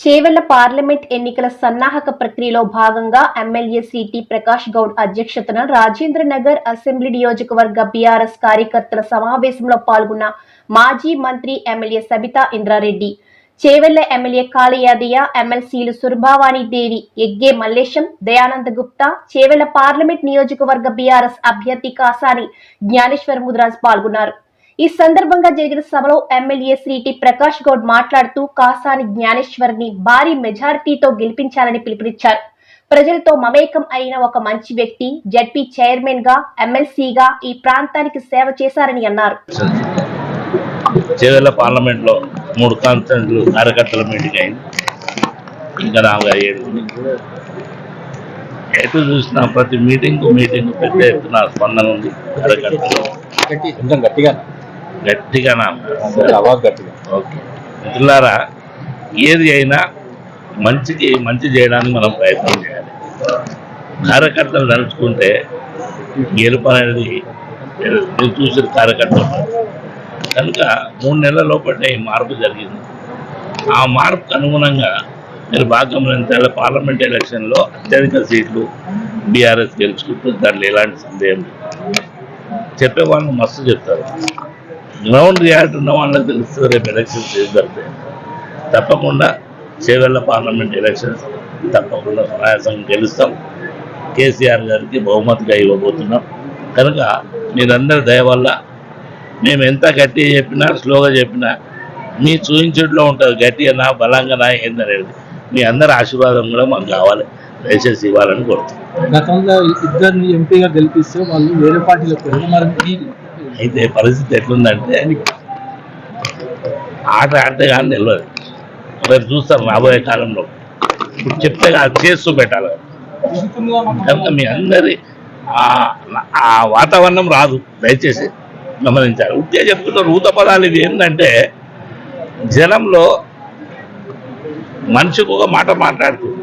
Chevella parliament ఎన్నికల సన్నాహక ప్రక్రియలో భాగంగా ఎమ్మెల్యే సిటి ప్రకాష్ గౌడ్ అధ్యక్షతన రాజేంద్ర నగర్ అసెంబ్లీ నియోజకవర్గ బీఆర్ఎస్ కార్యకర్తల సమావేశంలో పాల్గొన్న మాజీ మంత్రి ఎమ్మెల్యే సబితా ఇంద్రారెడ్డి. చేవెళ్ళ ఎమ్మెల్యే కాళయాదయ్య ఎమ్మెల్సీలు సుర్భావాణి దేవి ఎగ్గే మల్లేశం దయానంద గుప్తా చేవెళ్ళ పార్లమెంట్ నియోజకవర్గ బీఆర్ఎస్ అభ్యర్థి కాసాని జ్ఞానేశ్వర్ ముద్రాజ్ పాల్గొన్నారు. ఈ సందర్భంగా జరిగిన సభలో ఎమ్మెల్యే శ్రీ టి ప్రకాష్ గౌడ్ మాట్లాడుతూ కాసాని జ్ఞానేశ్వర్ని భారీ మెజారిటీతో గెలిపించాలని పిలుపునిచ్చారు. ప్రజలతో మమేకం అయిన ఒక మంచి వ్యక్తి జడ్పీ చైర్మన్గా ఎమ్మెల్సీగా ఈ ప్రాంతానికి సేవ చేశారని అన్నారు. చేవెళ్ళ పార్లమెంట్లో మూడు కాన్స్టిట్యూన్లు కార్యకర్తల మీటింగ్ అయింది. ఇంకా నాలుగు అయ్యేది. ఎటు చూసినా ప్రతి మీటింగ్ మీటింగ్ పెద్ద ఎత్తున స్పందన ఉంది. కార్యకర్తలు గట్టిగా గట్టిగా అవాజ్ గట్టిగా. ఓకే. మిత్రులారా ఏది అయినా మంచికి మంచి చేయడానికి మనం ప్రయత్నం చేయాలి. కార్యకర్తలు నడుచుకుంటే గెలుపు అనేది మీరు చూసిన కార్యకర్తలు కనుక మూడు నెలల లోపలే ఈ మార్పు జరిగింది. ఆ మార్పుకు అనుగుణంగా మీరు బాగా గమనించాలి పార్లమెంట్ ఎలక్షన్లో అత్యధిక సీట్లు బీఆర్ఎస్ గెలుచుకుంటూ దాంట్లో ఎలాంటి సందేహం చెప్పేవాళ్ళు మస్తు చెప్తారు. గ్రౌండ్ రియాక్ట్ ఉన్న వాళ్ళకి తెలుస్తుంది రేపు ఎలక్షన్స్ ఏం జరుగుతాయి తప్పకుండా చేవెళ్ళ పార్లమెంట్ ఎలక్షన్స్ తప్పకుండా సునాయాసంగా గెలుస్తాం. కేసీఆర్ గారికి బహుమతిగా ఇవ్వబోతున్నాం. కనుక మీరందరి దయ వల్ల మేము ఎంత గట్టిగా చెప్పినా స్లోగా చెప్పినా మీ చూయించట్లో ఉంటుంది గట్టిగా నా బలంగా నా ఏందనేది మీ అందరి ఆశీర్వాదం కూడా మాకు కావాలి. దయచేసి ఇవ్వాలని కోరుతున్నాం. గతంలో ఇద్దరిని ఎంపీగా గెలిపిస్తే వాళ్ళు వేరే పార్టీలకు మరి అయితే పరిస్థితి ఎట్లుందంటే ఆట ఆడితే కానీ తెలియదు రేపు చూస్తారు రాబోయే కాలంలో. ఇప్పుడు చెప్తే కాదు చేస్తూ పెట్టాలి కనుక మీ అందరి ఆ- ఆ వాతావరణం రాదు దయచేసి గమనించాలి. ఉత్తే చెప్తున్నారు ఊత పదాలు ఇది ఏంటంటే జనంలో మనిషికి ఒక మాట మాట్లాడుతుంది.